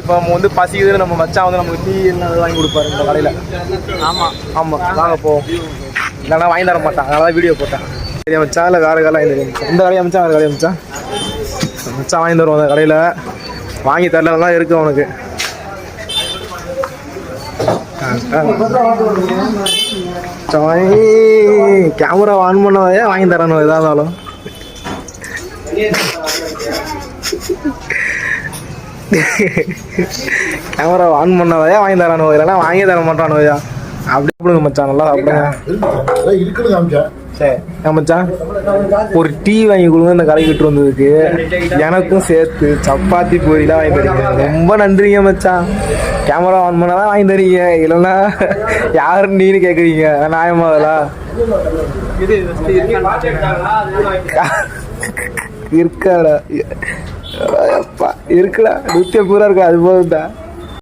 இப்போ நம்ம வந்து பசிக்குது நம்ம மச்சான் வந்து நமக்கு டீ என்ன வாங்கி கொடுப்பாரு இந்த கடையில். ஆமாம் ஆமாம் வாங்க போவோம் இல்லைன்னா வாங்கி தர மாட்டான். அதனால வீடியோ போட்டேன். சரி மச்சான் இல்லை வேறு கடையில் இந்த இந்த கடையை மச்சான்? வேறு கடையை மச்சான்? மச்சான் வாங்கி தருவோம் அந்த கடையில். வாங்கி தரலாம் இருக்கு அவனுக்கு. கேமரா ஆன் பண்ணாதே வாங்கி தரணும் எதாக இருந்தாலும். கேமரா ஆன் பண்ணாதே வாங்கி தரானு இல்லைன்னா வாங்கி தர மாட்டானு அப்படி சாப்பிடுங்க மச்சான். நல்லா சாப்பிடுங்க. சரி. மச்சான்? ஒரு டீ வாங்கி கொடுங்க. இந்த கடைக்கு விட்டு வந்ததுக்கு. எனக்கும் சேர்த்து சப்பாத்தி பூரிலாம் வாங்கி தரீங்க ரொம்ப நன்றிங்க மச்சான். கேமரா ஆன் பண்ணால் தான் வாங்கி தரீங்க இல்லைன்னா யாரு நீன்னு கேட்குறீங்க நியாயமா அதெல்லாம்? இருக்காடா. அப்பா இருக்குடா. நூற்றி ரூபா இருக்கா? அது போதும்டா. தான்